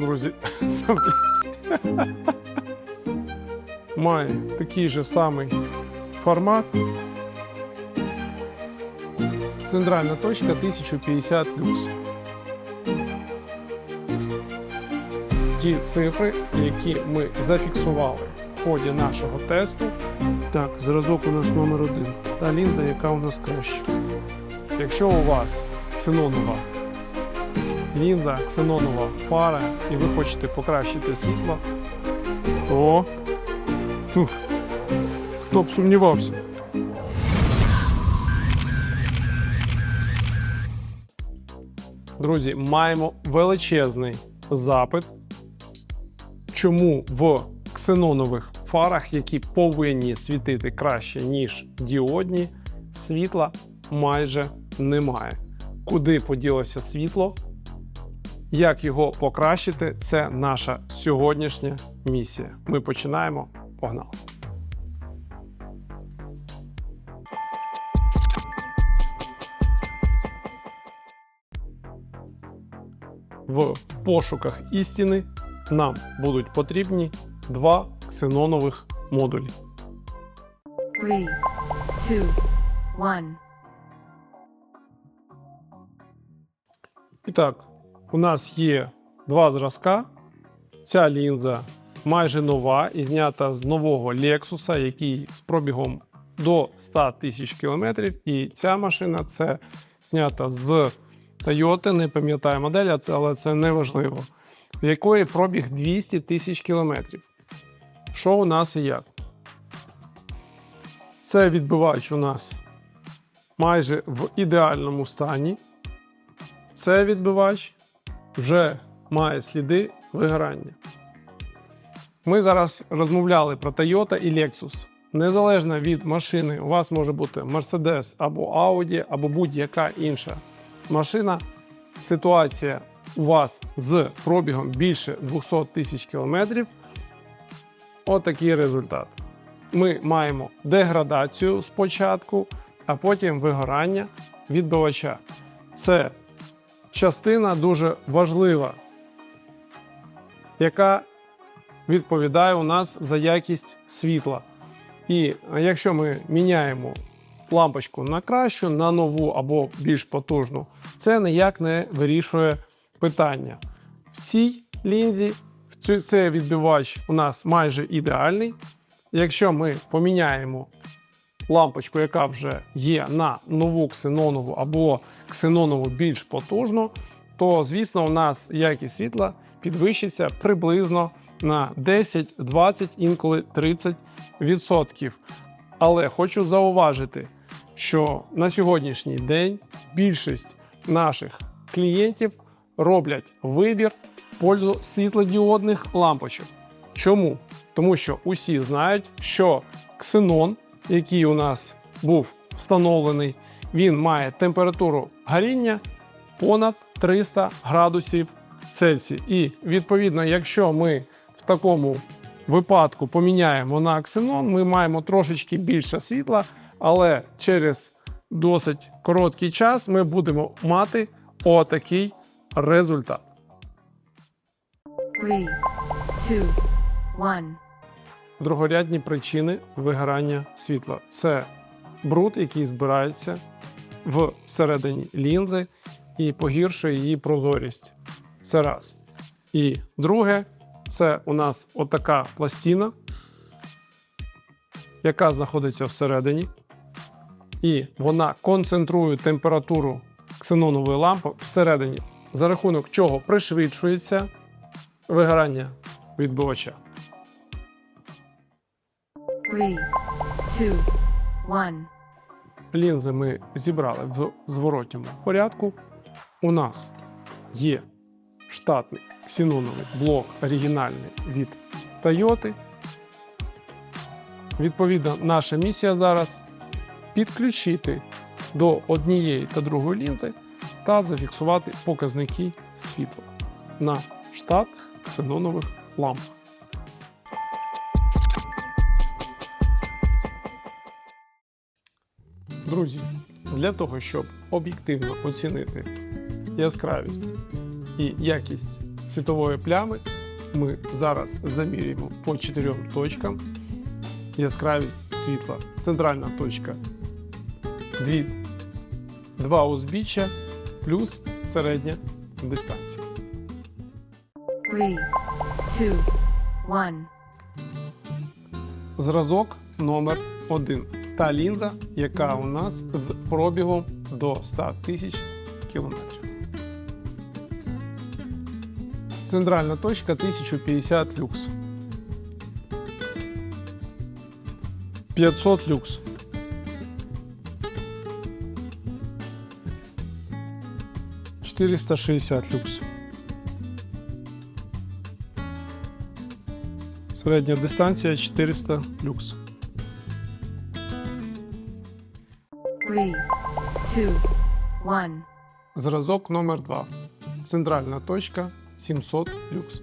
друзі, має такий же самий формат. Центральна точка 1050 люкс. Ті цифри, які ми зафіксували в ході нашого тесту. Так, зразок у нас номер один. Та лінза, яка у нас краща. Якщо у вас ксенонова лінза, ксенонова пара, і ви хочете покращити світло, то Фух, хто б сумнівався. Друзі, маємо величезний запит, чому в ксенонових фарах, які повинні світити краще, ніж діодні, світла майже немає. Куди поділося світло? Як його покращити, це наша сьогоднішня місія. Ми починаємо. Погнали! В пошуках істини нам будуть потрібні два ксенонових модулі. Three, two, one. І так, у нас є два зразка. Ця лінза майже нова і знята з нового Lexus, який з пробігом до 100 тисяч кілометрів. І ця машина це знята з Toyota, не пам'ятаю модель, але це не важливо. В якої пробіг 200 тисяч кілометрів. Що у нас і як? Це відбивач у нас майже в ідеальному стані. Це відбивач вже має сліди вигорання. Ми зараз розмовляли про Toyota і Lexus. Незалежно від машини, у вас може бути Mercedes або Audi, або будь-яка інша машина. Ситуація у вас з пробігом більше 200 тисяч кілометрів. Отакий результат. Ми маємо деградацію спочатку, а потім вигорання відбивача. Це частина дуже важлива, яка відповідає у нас за якість світла. І якщо ми міняємо лампочку на кращу, на нову або більш потужну, це ніяк не вирішує питання. В цій лінзі цей відбивач у нас майже ідеальний. Якщо ми поміняємо лампочку, яка вже є на нову ксенонову або ксенонову більш потужну, то звісно, у нас якість світла підвищиться приблизно на 10, 20, інколи 30 відсотків. Але хочу зауважити, що на сьогоднішній день більшість наших клієнтів роблять вибір в пользу світлодіодних лампочок. Чому? Тому що усі знають, що ксенон, який у нас був встановлений, він має температуру горіння понад 300 градусів Цельсія. І відповідно, якщо ми в такому випадку поміняємо на ксенон, ми маємо трошечки більше світла, але через досить короткий час ми будемо мати отакий результат. Three, two, one. Другорядні причини вигорання світла це бруд, який збирається всередині лінзи і погіршує її прозорість. Це раз. І друге, це у нас отака пластина, яка знаходиться всередині, і вона концентрує температуру ксенонової лампи всередині, за рахунок чого пришвидшується вигорання відбивача. Three, two, one. Лінзи ми зібрали в зворотньому порядку. У нас є штатний ксеноновий блок оригінальний від Toyota. Відповідно, наша місія зараз підключити до однієї та другої лінзи та зафіксувати показники світла на штатних ксенонових лампах. Друзі, для того, щоб об'єктивно оцінити яскравість і якість світової плями ми зараз замірюємо по чотирьом точкам яскравість світла. Центральна точка дві, два узбіччя плюс середня дистанція. Three, two, one. Зразок номер 1 Та лінза, яка у нас з пробігом до 100 тисяч кілометрів. Центральна точка 1050 люкс. 500 люкс. Четыреста шестьдесят люкс. Середня дистанція 400 люкс. two, one. Зразок номер 2 Центральна точка 700 люкс.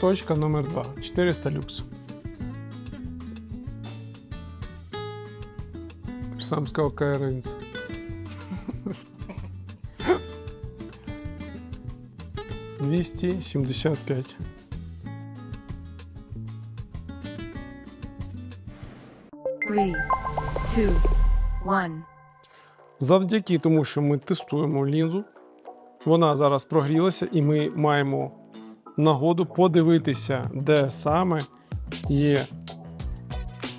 Точка номер 2 400 люкс. Ти ж сам сказав КРНЦ. Двісті сімдесят п'ять. Three, two, one. Завдяки тому, що ми тестуємо лінзу, вона зараз прогрілася, і ми маємо нагоду подивитися, де саме є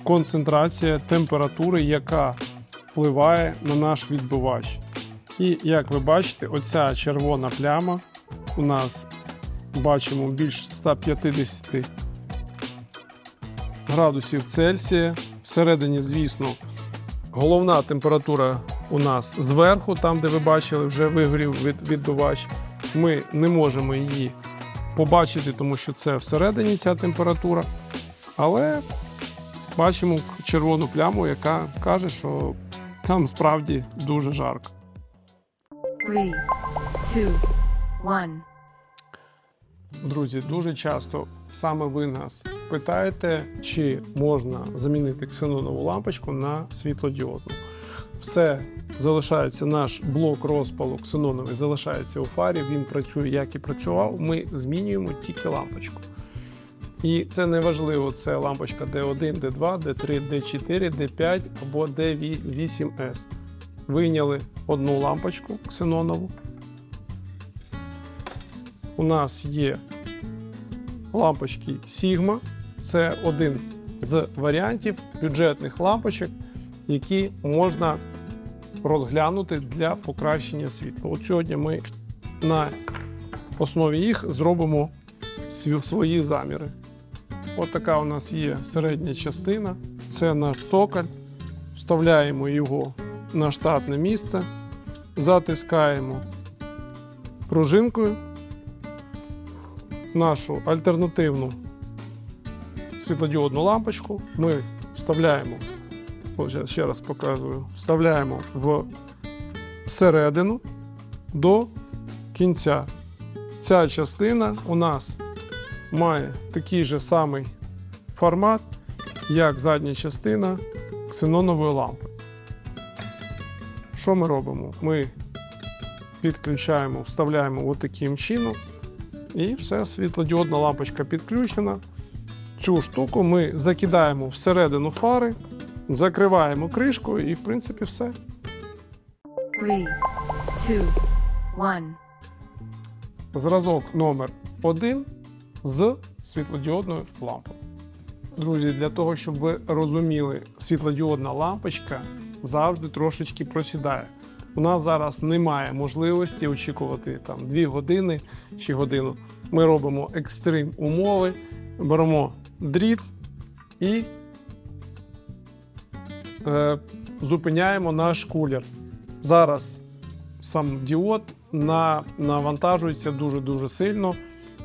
концентрація температури, яка впливає на наш відбивач. І як ви бачите, оця червона пляма у нас бачимо більш 150 градусів Цельсія. Всередині, звісно, Головна температура у нас зверху, там де ви бачили, вже вигорів від, відбивач. Ми не можемо її побачити, тому що це всередині ця температура. Але бачимо червону пляму, яка каже, що там справді дуже жарко. Three, two, one. Друзі, дуже часто саме ви нас питаєте, чи можна замінити ксенонову лампочку на світлодіодну. Все залишається наш блок розпалу ксеноновий, залишається у фарі. Він працює як і працював. Ми змінюємо тільки лампочку. І це не важливо, це лампочка D1, D2, D3, D4, D5 або D8S. Вийняли одну лампочку ксенонову. У нас є лампочки Sigma. Це один з варіантів бюджетних лампочок, які можна розглянути для покращення світла. От сьогодні ми на основі їх зробимо свої заміри. От така у нас є середня частина. Це наш цоколь. Вставляємо його на штатне місце, затискаємо пружинкою нашу альтернативну світлодіодну лампочку. Ми вставляємо, ось ще раз показую, вставляємо в середину до кінця. Ця частина у нас має такий же самий формат, як задня частина ксенонової лампи. Що ми робимо? Ми підключаємо, вставляємо отаким чином. І все, світлодіодна лампочка підключена. Цю штуку ми закидаємо всередину фари, закриваємо кришкою і, в принципі, все. Three, two, one. Зразок номер 1 з світлодіодною лампою. Друзі, для того, щоб ви розуміли, світлодіодна лампочка завжди трошечки просідає. У нас зараз немає можливості очікувати там 2 години чи годину. Ми робимо екстрим умови, беремо дріт і е, зупиняємо наш кулер. Зараз сам діод на, навантажується дуже-дуже сильно.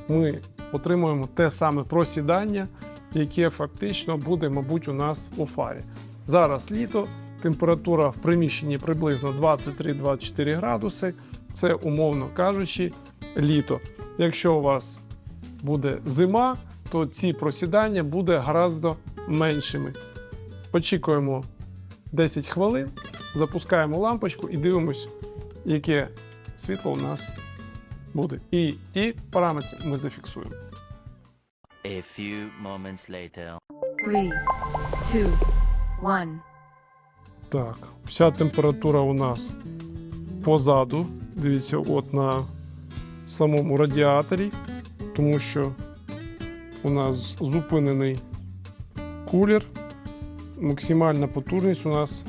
Ми отримуємо те саме просідання, яке фактично буде, мабуть, у нас у фарі. Зараз літо, температура в приміщенні приблизно 23-24 градуси. Це, умовно кажучи, літо. Якщо у вас буде зима, то ці просідання буде гораздо меншими. Очікуємо 10 хвилин, запускаємо лампочку і дивимось, яке світло у нас буде. І ті параметри ми зафіксуємо. A few moments later. Three, two, one. Так, вся температура у нас позаду. Дивіться, от на самому радіаторі, тому що у нас зупинений кулер. Максимальна потужність у нас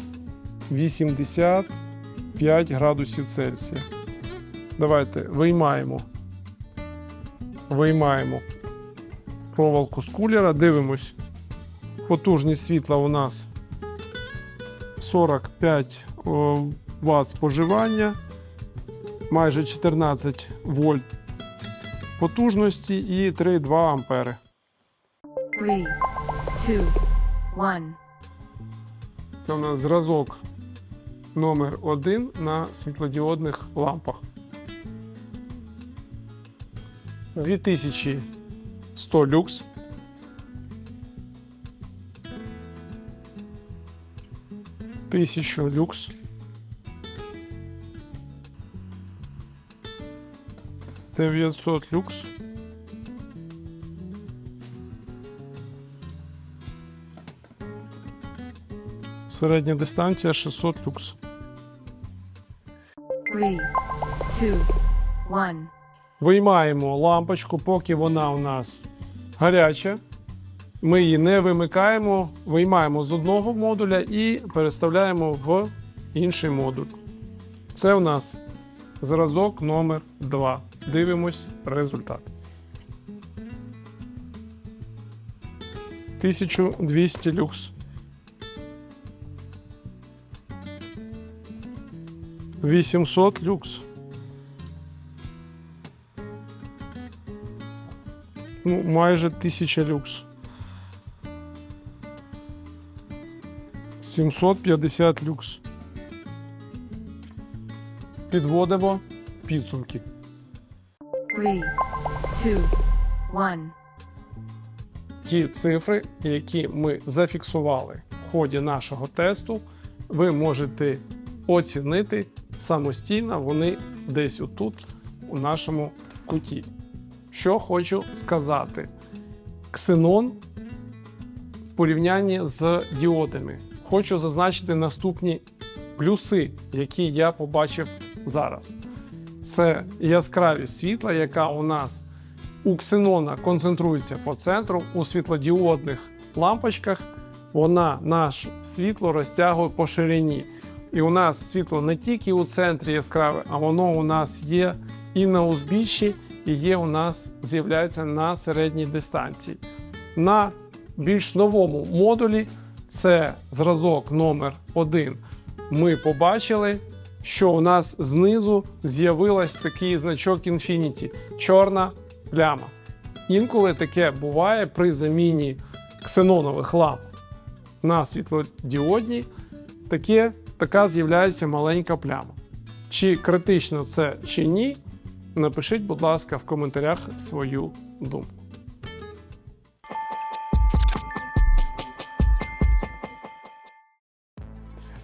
85 градусів Цельсія. Давайте виймаємо. Виймаємо проволоку з кулера, дивимось. Потужність світла у нас 45 о, Вт споживання, майже 14 вольт потужності і 3,2 ампери. Three, two, one. Це у нас зразок номер 1 на світлодіодних лампах. 2100 люкс. Тисячу люкс. Дев'ятсот люкс. Середня дистанція 600 люкс. Three, two, one. Виймаємо лампочку, поки вона у нас гаряча. Ми її не вимикаємо, виймаємо з одного модуля і переставляємо в інший модуль. Це у нас зразок номер 2. Дивимось результат. 1200 люкс. 800 люкс. Ну, майже 1000 люкс. 750 люкс. Підводимо підсумки. Three, two, one. Ті цифри, які ми зафіксували в ході нашого тесту, ви можете оцінити самостійно. Вони десь отут, у нашому куті. Що хочу сказати: ксенон в порівнянні з діодами. Хочу зазначити наступні плюси, які я побачив зараз. Це яскравість світла, яка у нас у ксенона концентрується по центру, у світлодіодних лампочках вона наше світло розтягує по ширині. І у нас світло не тільки у центрі яскраве, а воно у нас є і на узбіччі, і є у нас з'являється на середній дистанції. На більш новому модулі це зразок номер 1 Ми побачили, що у нас знизу з'явилась такий значок Infinity чорна пляма. Інколи таке буває при заміні ксенонових ламп на світлодіодні, таке, така з'являється маленька пляма. Чи критично це чи ні, напишіть, будь ласка, в коментарях свою думку.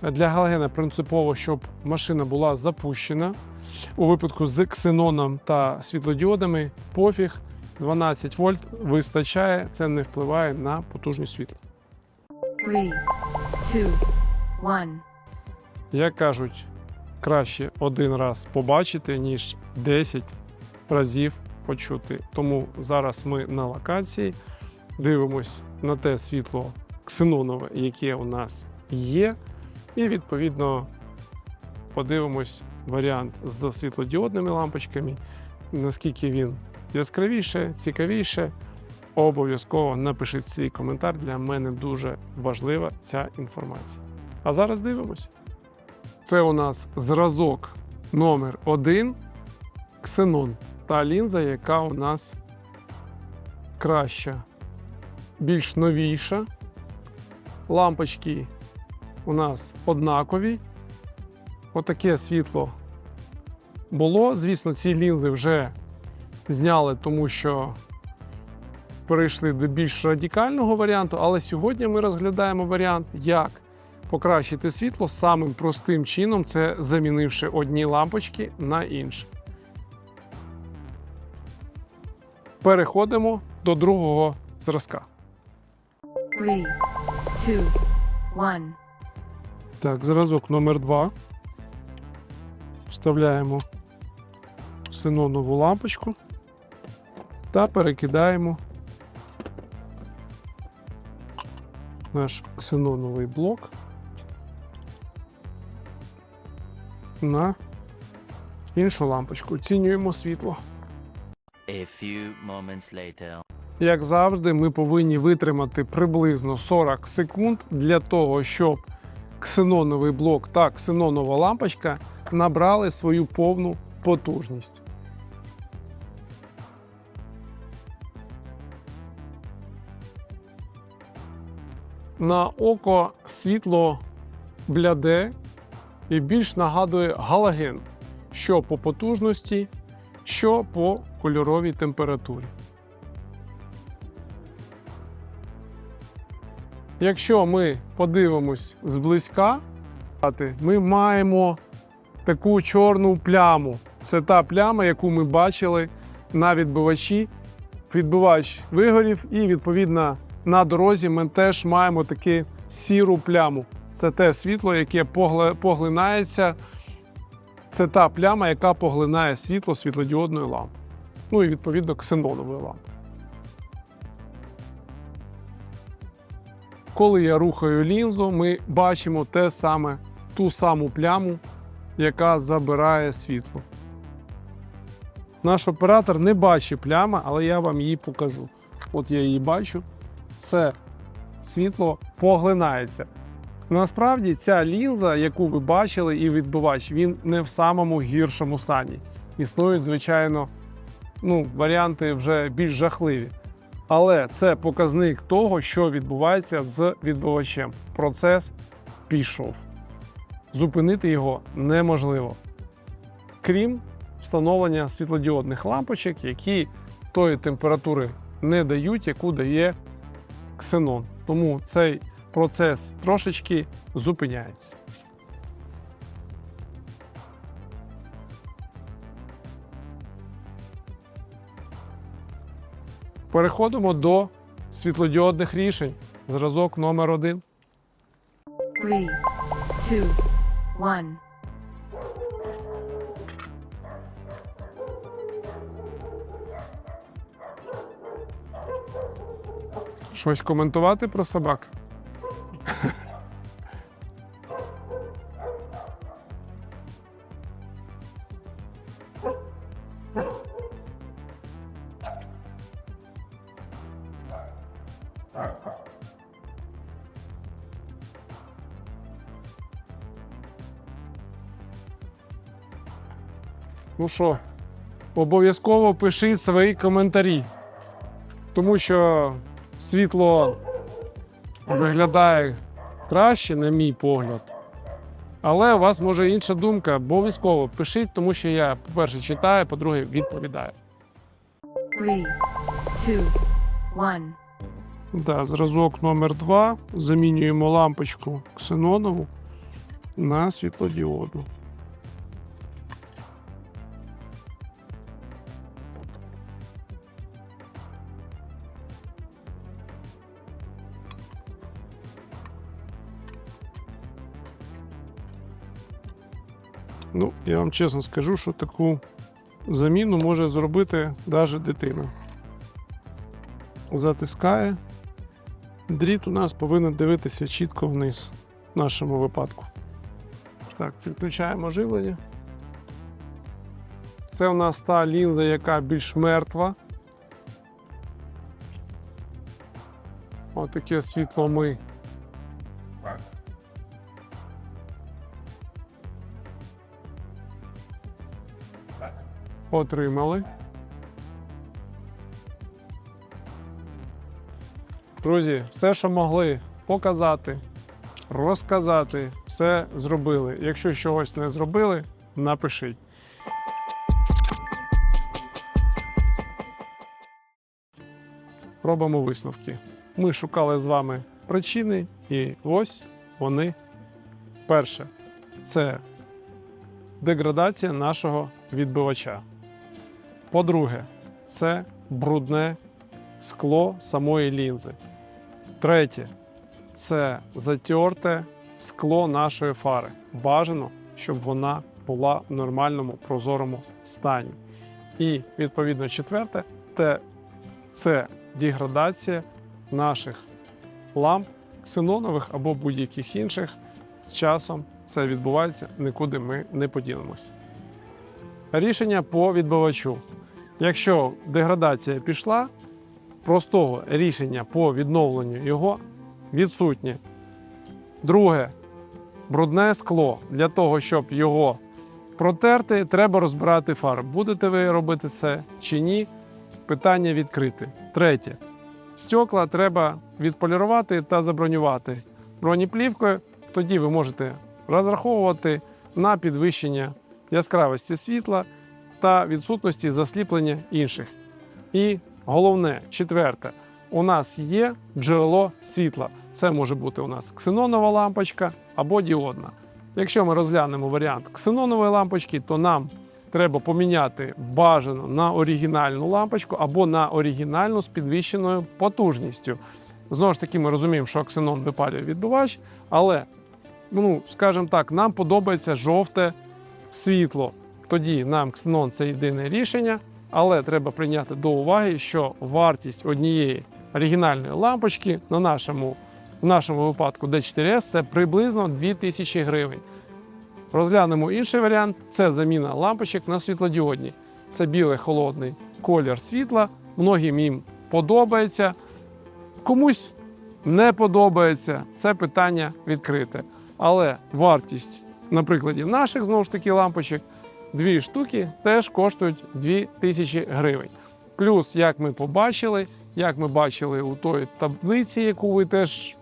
Для галогена принципово, щоб машина була запущена. У випадку з ксеноном та світлодіодами пофіг 12 вольт вистачає, це не впливає на потужність світла. Three, two, one. Як кажуть, краще один раз побачити, ніж 10 разів почути. Тому зараз ми на локації дивимось на те світло ксенонове, яке у нас є, і відповідно подивимось варіант з світлодіодними лампочками, наскільки він яскравіше, цікавіше. Обов'язково напишіть свій коментар. Для мене дуже важлива ця інформація. А зараз дивимось. Це у нас зразок номер 1 ксенон. Та лінза, яка у нас краща, більш новіша. Лампочки у нас однакові. Отаке світло було. Звісно, ці лінзи вже зняли, тому що перейшли до більш радикального варіанту. Але сьогодні ми розглядаємо варіант, як покращити світло самим простим чином це замінивши одні лампочки на інші. Переходимо до другого зразка. Three, two, one. Так, зразок номер 2 Вставляємо синонову лампочку та перекидаємо наш ксеноновий блок на іншу лампочку. Оцінюємо світло. A few moments later. Як завжди, ми повинні витримати приблизно 40 секунд для того, щоб ксеноновий блок та ксенонова лампочка набрали свою повну потужність. На око світло бляде і більш нагадує галоген, що по потужності, що по кольоровій температурі. Якщо ми подивимось зблизька, ми маємо таку чорну пляму. Це та пляма, яку ми бачили на відбивачі. Відбивач вигорів, і відповідно на дорозі ми теж маємо таку сіру пляму. Це те світло, яке поглинається. Це та пляма, яка поглинає світло світлодіодної лампи. Ну і відповідно ксенонової лампи. Коли я рухаю лінзу, ми бачимо те саме, ту саму пляму, яка забирає світло. Наш оператор не бачить плями, але я вам її покажу. От я її бачу. Це світло поглинається. Насправді ця лінза, яку ви бачили, і відбивач, він не в самому гіршому стані. Існують, звичайно, ну, варіанти вже більш жахливі. Але це показник того, що відбувається з відбивачем. Процес пішов. Зупинити його неможливо. Крім встановлення світлодіодних лампочок, які тої температури не дають, яку дає ксенон. Тому цей процес трошечки зупиняється. Переходимо до світлодіодних рішень. Зразок номер один. Three, two, one. Щось коментувати про собак? Ну що, обов'язково пишіть свої коментарі, тому що світло виглядає краще, на мій погляд. Але у вас може інша думка, обов'язково пишіть, тому що я, по-перше, читаю, по-друге, відповідаю. Three, two, one. Да, зразок номер 2 Замінюємо лампочку ксенонову на світлодіоду. Ну, я вам чесно скажу, що таку заміну може зробити навіть дитина. Затискає. Дріт у нас повинен дивитися чітко вниз в нашому випадку. Так, підключаємо живлення. Це у нас та лінза, яка більш мертва. Отаке світло ми. Отримали. Друзі, все, що могли показати, розказати, все зробили. Якщо чогось не зробили, напишіть. Робимо висновки. Ми шукали з вами причини, і ось вони Перше, це деградація нашого відбивача. По-друге, це брудне скло самої лінзи. Третє це затерте скло нашої фари. Бажано, щоб вона була в нормальному прозорому стані. І відповідно четверте те- це деградація наших ламп, ксенонових або будь-яких інших. З часом це відбувається, нікуди ми не поділимось. Рішення по відбивачу. Якщо деградація пішла, простого рішення по відновленню його відсутнє. Друге, брудне скло. Для того, щоб його протерти, треба розбирати фарб. Будете ви робити це чи ні? Питання відкрите. Третє. Стекла треба відполірувати та забронювати бронеплівкою. Тоді ви можете розраховувати на підвищення яскравості світла та відсутності засліплення інших. І головне, четверте, у нас є джерело світла. Це може бути у нас ксенонова лампочка або діодна. Якщо ми розглянемо варіант ксенонової лампочки, то нам треба поміняти бажано на оригінальну лампочку або на оригінальну з підвищеною потужністю. Знову ж таки, ми розуміємо, що ксенон випалює відбивач, але, ну, скажімо так, нам подобається жовте світло. Тоді нам ксенон це єдине рішення, але треба прийняти до уваги, що вартість однієї оригінальної лампочки на нашому, в нашому випадку D4S це приблизно 2000 гривень. Розглянемо інший варіант це заміна лампочок на світлодіодні. Це білий холодний колір світла. Многим їм подобається. Комусь не подобається. Це питання відкрите. Але вартість, на прикладі наших знову ж таки лампочок, дві штуки теж коштують 2000 гривень. Плюс, як ми побачили, як ми бачили у той таблиці, яку ви теж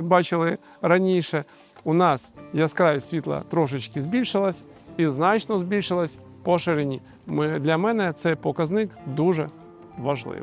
бачили раніше, у нас яскравість світла трошечки збільшилась і значно збільшилась по ширині. Ми, для мене цей показник дуже важливий.